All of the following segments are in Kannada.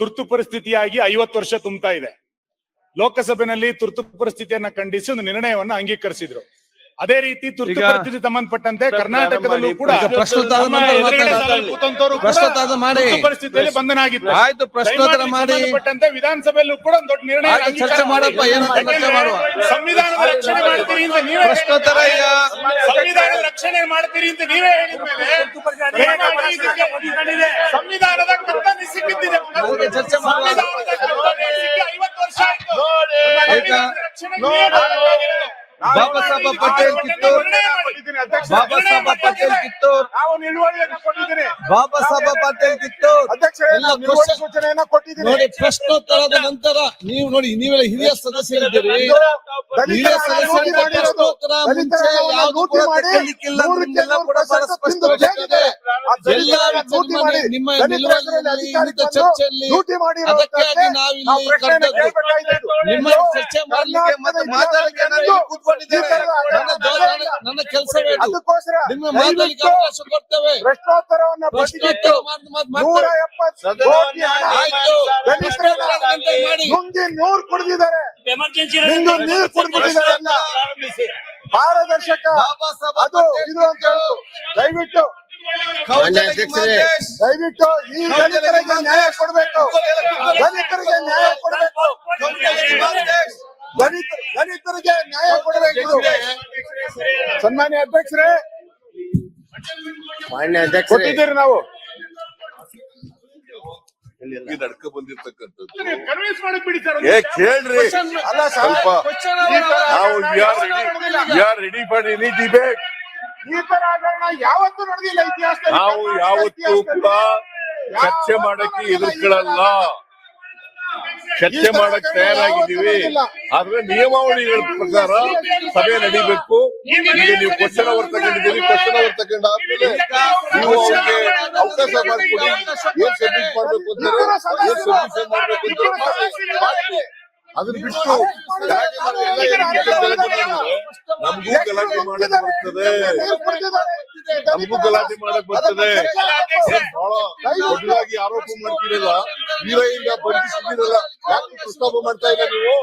ತುರ್ತು ಪರಿಸ್ಥಿತಿಯಾಗಿ ಐವತ್ತು ವರ್ಷ ತುಂಬ್ತಾ ಇದೆ. ಲೋಕಸಭೆನಲ್ಲಿ ತುರ್ತು ಪರಿಸ್ಥಿತಿಯನ್ನ ಖಂಡಿಸಿ ಒಂದು ನಿರ್ಣಯವನ್ನು ಅಂಗೀಕರಿಸಿದ್ರು. ಅದೇ ರೀತಿ ತುರ್ತು ಪರಿಸ್ಥಿತಿ ಸಂಬಂಧಪಟ್ಟಂತೆ ಕರ್ನಾಟಕದಲ್ಲೂ ಕೂಡ ಪರಿಸ್ಥಿತಿಯಲ್ಲಿ ಬಂಧನ ಆಗಿತ್ತು ಆಯ್ತು ಪ್ರಶ್ನೋತ್ತರ ಮಾಡಿ. ಸಂಬಂಧಪಟ್ಟಂತೆ ವಿಧಾನಸಭೆಯಲ್ಲೂ ಕೂಡ ಒಂದು ದೊಡ್ಡ ನಿರ್ಣಯ ಚರ್ಚೆ ಮಾಡಪ್ಪ, ಏನು ಚರ್ಚೆ ಮಾಡುವ. ಸಂವಿಧಾನದ ರಕ್ಷಣೆ ಮಾಡ್ತೀರಿ ಅಂತ ನೀವೇ ಪ್ರಶ್ನೋತ್ತರ ಸಂವಿಧಾನದ ರಕ್ಷಣೆ ಮಾಡ್ತೀರಿ ಅಂತ ನೀವೇ ಹೇಳಿದ್ಮೇಲೆ ದಯಮಾಡಿ ಮಾಡಬೇಕಾಗಿರೋದು. ಬಾಬಾ ಸಾಹೇಬ ಪಟೇಲ್ ಕಿತ್ತೂರ್. ಬಾಬಾ ಸಾಹೇಬ ಪಟೇಲ್ ಕಿತ್ತೂರ್. ನಾವು ನಿಲುವಳಿಯನ್ನ ಕೊಟ್ಟಿದ್ದೀನಿ ಬಾಬಾ ಸಾಹೇಬ ಪಟೇಲ್ ಕಿತ್ತೂರ್. ಎಲ್ಲ ಸೂಚನೆಯನ್ನ ಕೊಟ್ಟಿದ್ದೀನಿ ನೋಡಿ ಪ್ರಶ್ನೋತ್ತರದ ನಂತರ ನೀವು ನೋಡಿ ನೀವೆಲ್ಲ ಹಿರಿಯ ಸದಸ್ಯರಿದ್ದೀರಿ. ಹಿರಿಯ ಸದಸ್ಯರಿಗೆ ಪ್ರಶ್ನೋತ್ತರ ಮುಂಚೆ ಯಾವುದು ಕೂಡ ಬಹಳ ಸ್ಪಷ್ಟವಾಗಿದೆ ಮಾಡಿ ನಿಮ್ಮ ಚರ್ಚೆಯಲ್ಲಿ ಅದಕ್ಕಾಗಿ ನಿಮ್ಮ ಚರ್ಚೆ ಮಾಡ್ಲಿಕ್ಕೆ ಮತ್ತೆ ಮಾತಾಡಲಿಕ್ಕೆ ಕೂತ್ಕೊಂಡಿದ್ದೇನೆ ನನ್ನ ಕೆಲಸವೇ ನಿಮ್ಮ ಮಾತಾಡಲಿಕ್ಕೆ ಅವಕಾಶ ಕೊಡ್ತೇವೆ. ನೂರ ನೂರು ಕುಡಿದಿದ್ದಾರೆ. ನಿಂದು ನೀರು ಕುಡಿದಿದ್ದಾರೆ ಅಲ್ಲ ಪಾರದರ್ಶಕ ಅದು ಇದು ಅಂತ ಹೇಳು. ದಯವಿಟ್ಟು ಕೌಶಲ್ಯ ಅಧ್ಯಕ್ಷರೇ ದಯವಿಟ್ಟು ಈ ದಲಿತರಿಗೆ ನ್ಯಾಯ ಕೊಡಬೇಕು. ದಲಿತರಿಗೆ ನ್ಯಾಯ ಕೊಡಬೇಕು. ದಲಿತ ದಲಿತರಿಗೆ ನ್ಯಾಯ ಕೊಡಬೇಕು. ಸನ್ಮಾನ್ಯ ಅಧ್ಯಕ್ಷರೇ ಮಾನ್ಯ ಅಧ್ಯಕ್ಷರೇ. ಕೊಟ್ಟಿದ್ದೀರಿ ನಾವು. ನಡ್ಕ ಬಂದಿರ್ತಕ್ಕಂಥದ್ದು. ಕನ್ವಿನ್ಸ್ ಮಾಡಕ್ ಬಿಡಿ ಸರ್ ಏ ಕೇಳ್ರಿ. ಅಲ್ಲ ಸ್ವಲ್ಪ ನಾವು we are ready for any debate ಈ ತರ ಹಗರಣ ಯಾವತ್ತೂ ನಡೆದಿಲ್ಲ ಇತಿಹಾಸದಲ್ಲಿ. ನಾವು ಯಾವತ್ತೂ ಕೂಡ ಚರ್ಚೆ ಮಾಡಕ್ಕೆ ಎದುರ್ಕೊಳ್ಳಲ್ಲ ಚರ್ಚೆ ಮಾಡಕ್ ತಯಾರಾಗಿದ್ದೀವಿ. ಆದ್ರೆ ನಿಯಮಾವಳಿಗಳ ಪ್ರಕಾರ ಸಭೆ ನಡೀಬೇಕು. ಈಗ ನೀವು ಕ್ವಶನ್ ಅವರ್ ತಗೊಂಡಿದ್ದೀರಿ ಕ್ವಶನ್ ಅವರ್ ತಗೊಂಡಾದ್ಮೇಲೆ ನೀವು ಅವ್ರಿಗೆ ಅವಕಾಶ ಮಾಡಿಕೊಡಿ ಏನ್ ಸಬ್ಮಿಟ್ ಮಾಡ್ಬೇಕು ಅಂತಾರೆ ಏನ್ ಸಬ್ಮಿಷನ್ ಮಾಡ್ಬೇಕು ಅಂತಾರೆ. ಮಾಡಿ. ಅದನ್ನ ಬಿಟ್ಟು ನಮಗೂ ಗಲಾಟೆ ಮಾಡಕ್ ಬರ್ತದೆ. ನಮಗೂ ಗಲಾಟೆ ಮಾಡಕ್ ಬರ್ತದೆ. ಬಹಳ ದೊಡ್ಡದಾಗಿ ಆರೋಪ ಮಾಡ್ತೀರಲ್ಲ ವೀರಯ್ಯಂಗ ಬಂಧಿಸಿದಿರಲ್ಲ ಯಾಕೆ ಪ್ರಸ್ತಾಪ ಮಾಡ್ತಾ ಇಲ್ಲ ನೀವು.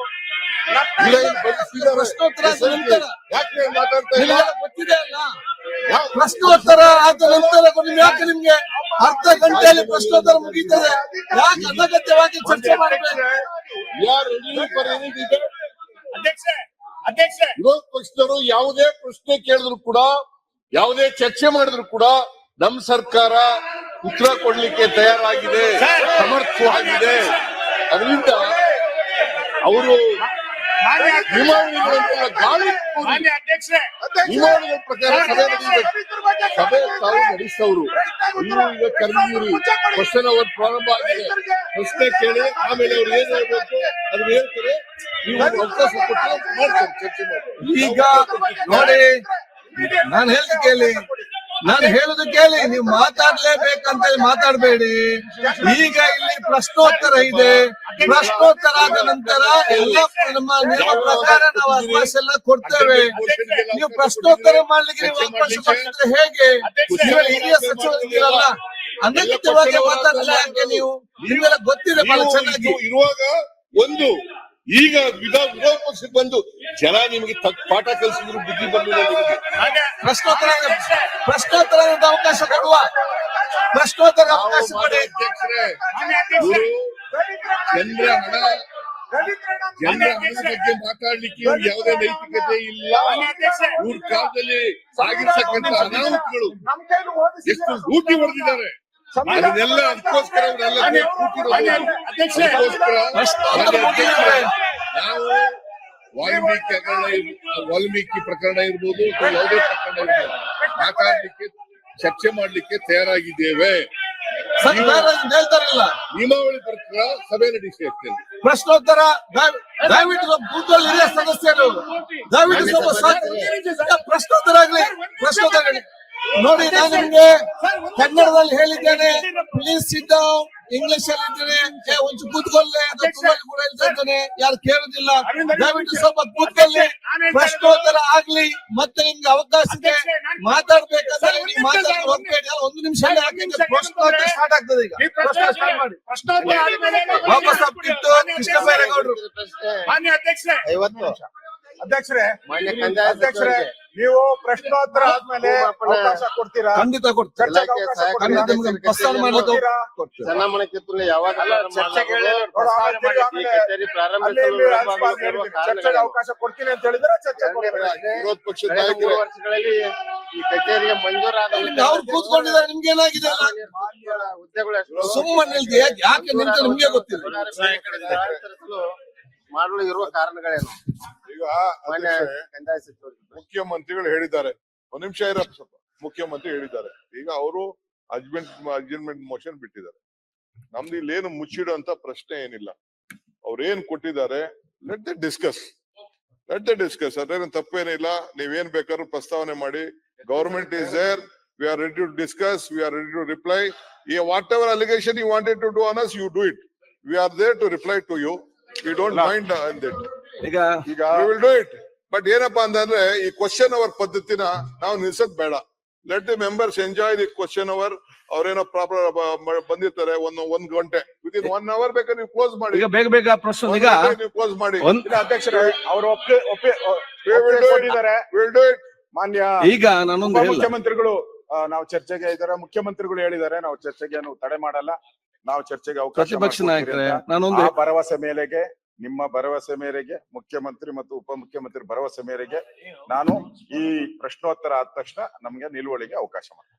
ಯಾಕೆ ಮಾತಾಡ್ತಾ ಇಲ್ಲ? ನಿಮ್ಗೆಲ್ಲ ಗೊತ್ತಿದೆ ಅಲ್ಲ? ಪ್ರಶ್ನೋತ್ತರ ಆದ ನಂತರ ಯಾಕೆ ನಿಮ್ಗೆ ಅರ್ಧ ಗಂಟೆಯಲ್ಲಿ ಪ್ರಶ್ನೋತ್ತರ ಮುಗೀತದೆ ಯಾಕೆ ಅನಗತ್ಯವಾಗಿ ಚರ್ಚೆ ಮಾಡಬೇಕು? ಯಾರು ಅಧ್ಯಕ್ಷ ವಿರೋಧ ಪಕ್ಷದವರು ಯಾವುದೇ ಪ್ರಶ್ನೆ ಕೇಳಿದ್ರು ಕೂಡ ಯಾವುದೇ ಚರ್ಚೆ ಮಾಡಿದ್ರು ಕೂಡ ನಮ್ ಸರ್ಕಾರ ಉತ್ತರ ಕೊಡ್ಲಿಕ್ಕೆ ತಯಾರಾಗಿದೆ ಸಮರ್ಥವಾಗಿದೆ ಅದರಿಂದ ಅವರು ಪ್ರಕಾರ ಸಭೆ ನಡೆಯಬೇಕು ಸಭೆ ತಾವು ನಡೆಸೋರು. ನೀವು ಈಗ ಕ್ವಶನ್ ಅವರ್ ಪ್ರಾರಂಭ ಆಗಿದೆ. ಪ್ರಶ್ನೆ ಕೇಳಿ ಆಮೇಲೆ ಅವ್ರು ಏನ್ ಹೇಳ್ಬೇಕು ಅದನ್ನ ಹೇಳ್ತಾರೆ. ಈಗ ನೋಡಿ ನಾನು ಹೇಳಿದ ಕೇಳಿ. ನಾನು ಹೇಳುದು ಕೇಳಿ ನೀವು ಮಾತಾಡ್ಲೇಬೇಕಂತ ಹೇಳಿ ಮಾತಾಡ್ಬೇಡಿ. ಈಗ ಇಲ್ಲಿ ಪ್ರಶ್ನೋತ್ತರ ಇದೆ. ಪ್ರಶ್ನೋತ್ತರ ಆದ ನಂತರ ಎಲ್ಲ ನಮ್ಮ ನಿಯಮ ಪ್ರಕಾರ ನಾವು ಅವಕಾಶ ಎಲ್ಲ ಕೊಡ್ತೇವೆ. ನೀವು ಪ್ರಶ್ನೋತ್ತರ ಮಾಡ್ಲಿಕ್ಕೆ ನೀವು ಅವಕಾಶ ಕೊಟ್ಟಿದ್ರೆ ಹೇಗೆ? ನೀವೆಲ್ಲ ಹಿರಿಯ ಸಚಿವರಿದ್ದೀರಲ್ಲ. ಅನಗತ್ಯವಾಗಿ ಮಾತಾಡಲ್ಲ ಯಾಕೆ ನೀವು. ನಿಮ್ಗೆಲ್ಲ ಗೊತ್ತಿದೆ ಬಹಳ ಚೆನ್ನಾಗಿ. ಇರುವಾಗ ಒಂದು ಈಗ ವಿಧಾನ ವಿರೋಧ ಪಕ್ಷಕ್ಕೆ ಬಂದು ಜನ ನಿಮಗೆ ಪಾಠ ಕಲಿಸಿದ್ರು ಬುದ್ಧಿ ಬಂದಿಲ್ಲ ನಿಮಗೆ. ಪ್ರಶ್ನೋತ್ತರ ಪ್ರಶ್ನೋತ್ತರ ಅವಕಾಶ ಕೊಡುವ. ಪ್ರಶ್ನೋತ್ತರ ಅವಕಾಶ ಕೊಡಿ. ಜನರ ಹಣ ಜನರ ಹಣದ ಬಗ್ಗೆ ಮಾತಾಡ್ಲಿಕ್ಕೆ ಯಾವುದೇ ನೈತಿಕತೆ ಇಲ್ಲ. ಇವ್ರ ಕಾಲದಲ್ಲಿ ಆಗಿರ್ತಕ್ಕಂಥ ಅನಾಹುತಗಳು ಎಷ್ಟು ಲೂಟಿ ಹೊಡೆದಿದ್ದಾರೆ. ಅದನ್ನೆಲ್ಲ ಅದಕ್ಕೋಸ್ಕರ ನಾವು ವಾಲ್ಮೀಕಿ ವಾಲ್ಮೀಕಿ ಪ್ರಕರಣ ಇರ್ಬೋದು ಯಾವುದೇ ಪ್ರಕರಣ ಇರ್ಬೋದು. ಮಾತಾಡ್ಲಿಕ್ಕೆ ಚರ್ಚೆ ಮಾಡ್ಲಿಕ್ಕೆ ತಯಾರಾಗಿದ್ದೇವೆ. ಸರ್ಕಾರ ಹೇಳ್ತಾರಲ್ಲ? ನಿಯಮಾವಳಿ ಪ್ರಕಾರ ಸಭೆ ನಡೆಸಿ ಪ್ರಶ್ನೋತ್ತರ ದಯ- ದಯವಿಟ್ಟು ಹಿರಿಯ ಸದಸ್ಯರು ದಯವಿಟ್ಟು. ಪ್ರಶ್ನೋತ್ತರ ಆಗ್ಲಿ ಪ್ರಶ್ನೋತ್ತರ ಆಗ್ಲಿ ನೋಡಿ ನಾನು ನಿಮ್ಗೆ ಕನ್ನಡದಲ್ಲಿ ಹೇಳಿದ್ದೇನೆ. ಪ್ಲೀಸ್ ಸಿಟ್ ಡೌನ್ ಇಂಗ್ಲಿಷ್ ಅಲ್ಲಿ ಇದ್ದೇನೆ. ಒಂಚು ಕೂತ್ಕೊಳ್ಳಿ. ಕೂಡ ಹೇಳ್ತಾ ಇದ್ದೇನೆ ಯಾರು ಕೇಳುದಿಲ್ಲ. ದಯವಿಟ್ಟು ಸ್ವಲ್ಪ ಕೂತ್ಕೊಳ್ಳಿ. ಪ್ರಶ್ನೋತ್ತರ ಆಗ್ಲಿ. ಮತ್ತೆ ನಿಮ್ಗೆ ಅವಕಾಶ ಇದೆ. ಮಾತಾಡ್ಬೇಕಂದ್ರೆ ನೀವು ಮಾತಾಡ್ಕೊಂಡು ಹೋಗ್ಬೇಡಿ ಒಂದು ನಿಮಿಷ ಪ್ರಶ್ನೋತ್ತರ ಸ್ಟಾರ್ಟ್ ಆಗ್ತದೆ ಈಗ? ಪ್ರಶ್ನೆ ಸ್ಟಾರ್ಟ್ ಮಾಡಿ. ವಾಪಸ್ ಕೃಷ್ಣ ಬೈರೇಗೌಡರು. ಮಾನ್ಯ ಅಧ್ಯಕ್ಷರೇ ಐವತ್ತು. ಅಧ್ಯಕ್ಷರೇ ಮಾನ್ಯ ಕಂದಾಯ ಅಧ್ಯಕ್ಷರೇ ನೀವು ಪ್ರಶ್ನೋತ್ತರ ಆದ್ಮೇಲೆ ಅವಕಾಶ ಕೊಡ್ತೀರಾ ಖಂಡಿತ ಕೊಡ್ತಾರೆ ಚರ್ಚೆಗೆ ಇಲಾಖೆ ಅವಕಾಶ ಸಹಾಯಕ ಕೊಡ್ತೀರಾ? ಖಂಡಿತ ನಿಮ್ಗೆ ಪ್ರಸ್ತಾವ ಮಾಡ್ಲಿಕ್ಕೆ ಕೊಡ್ತೀರಾ? ಕೊಡ್ತೇವೆ ಚನ್ನಮ್ಮನ ಕಿತ್ತೂರಿನಲ್ಲಿ ಯಾವಾಗ ಚರ್ಚೆಗೆ ಮಾಡೋದು? ನೋಡು, ಆಮೇಲೆ ತಿರ್ಗಿ ಈ ಕಚೇರಿ ಪ್ರಾರಂಭಿಸಲು ಅಲ್ಲಿ ಇಲ್ಲಿ ರಾಜ್ಯಪಾಲ ಆಗಿರುವ ಹೇಳಿದ್ರು, ಚರ್ಚೆಗೆ ಕಾರಣಗಳೇನು? ಅವಕಾಶ ಕೊಡ್ತೀನಿ ಅಂತ ಹೇಳಿದ್ರೆ ಚರ್ಚೆ ಕೊಡ್ತೀರಾ? ವಿರೋಧ ಪಕ್ಷದ ಕಳೆದ ಮೂರು ನಾಯಕರೇ ವರ್ಷಗಳಲ್ಲಿ ಈ ಕಚೇರಿಗೆ ಮಂಜೂರಾದ ಅವ್ರು ಕೂತ್ಕೊಂಡಿದ್ದಾರೆ ನಿಮ್ಗೆ ಏನಾಗಿದೆ ಹುದ್ದೆಗಳು ಎಷ್ಟು? ಸುಮ್ಮನೆ ನಿಲ್ದೆ ಯಾಕೆ ನಿಂತ ನಿಮ್ಗೆ ಗೊತ್ತಿಲ್ಲ ಮಾಡಲು ಇರುವ ಕಾರಣಗಳೇನು ಮುಖ್ಯಮಂತ್ರಿಗಳು ಹೇಳಿದ್ದಾರೆ. ಒಂದ್ ನಿಮಿಷ ಇರಪ್ಪ ಸ್ವಲ್ಪ. ಮುಖ್ಯಮಂತ್ರಿ ಹೇಳಿದ್ದಾರೆ. ಈಗ ಅವರು ಅಜ್ಮೆಂಟ್ ಅಜ್ಮೆಂಟ್ ಮೋಷನ್ ಬಿಟ್ಟಿದ್ದಾರೆ. ನಮ್ದು ಇಲ್ಲೇನು ಮುಚ್ಚಿಡುವಂತ ಪ್ರಶ್ನೆ ಏನಿಲ್ಲ. ಅವ್ರೇನ್ ಏನ್ ಕೊಟ್ಟಿದ್ದಾರೆ let the discuss let the discuss ಅದೇನು ತಪ್ಪೇನಿಲ್ಲ ನೀವೇನ್ ಬೇಕಾದ್ರೂ ಪ್ರಸ್ತಾವನೆ ಮಾಡಿ. Government is there we are ready to discuss we are ready to reply whatever allegation you wanted to do on us as you do it we are there to reply to you we don't mind on that ಈಗ ಈಗ ವಿಲ್ ಡೂ ಇಟ್ ಬಟ್ ಏನಪ್ಪಾ ಅಂತಂದ್ರೆ ಈ ಕ್ವಶನ್ ಅವರ್ ಪದ್ಧತಿನ ನಾವು ನಿಲ್ಸದ್ ಬೇಡ. Let the members enjoy the question hour ಅವ್ರೇನೋ ಪ್ರಾಪರ್ ಬಂದಿರ್ತಾರೆ ಒಂದು ಒಂದ್ ಗಂಟೆ. ವಿತ್ ಇನ್ ಒನ್ ಅವರ್ ಬೇಕಾದ್ರೆ ನೀವು ಕ್ಲೋಸ್ ಮಾಡಿ. ಈಗ ಬೇಗ ಬೇಗ ಪ್ರಶ್ನೆ ಈಗ ನೀವು ಕ್ಲೋಸ್ ಮಾಡಿ. ಅಧ್ಯಕ್ಷರ ಅವರು ಒಪ್ಪಿ ಒಪ್ಪಿ ಕೊಟ್ಟಿದ್ದಾರೆ. ವಿಲ್ ಡೂ ಇಟ್ ಮಾನ್ಯ ಈಗ ನಾನೊಂದು ಮುಖ್ಯಮಂತ್ರಿಗಳು ನಾವು ಚರ್ಚೆಗೆ ಇದ್ದಾರೆ. ಮುಖ್ಯಮಂತ್ರಿಗಳು ಹೇಳಿದ್ದಾರೆ ನಾವು ಚರ್ಚೆಗೆ ನಾವು ತಡೆ ಮಾಡಲ್ಲ. ನಾವು ಚರ್ಚೆಗೆ ಅವಕಾಶ ಪ್ರತಿಪಕ್ಷ ನಾಯಕರೇ. ನಾನೊಂದು ಆ ಭರವಸೆ ಮೇರೆಗೆ ನಿಮ್ಮ ಭರವಸೆ ಮೇರೆಗೆ ಮುಖ್ಯಮಂತ್ರಿ ಮತ್ತು ಉಪಮುಖ್ಯಮಂತ್ರಿ ಭರವಸೆ ಮೇರೆಗೆ ನಾನು ಈ ಪ್ರಶ್ನೋತ್ತರ ಆದ ತಕ್ಷಣ ನಮ್ಗೆ ನಿಲುವಳಿಗೆ ಅವಕಾಶ ಮಾಡ್ತೀನಿ.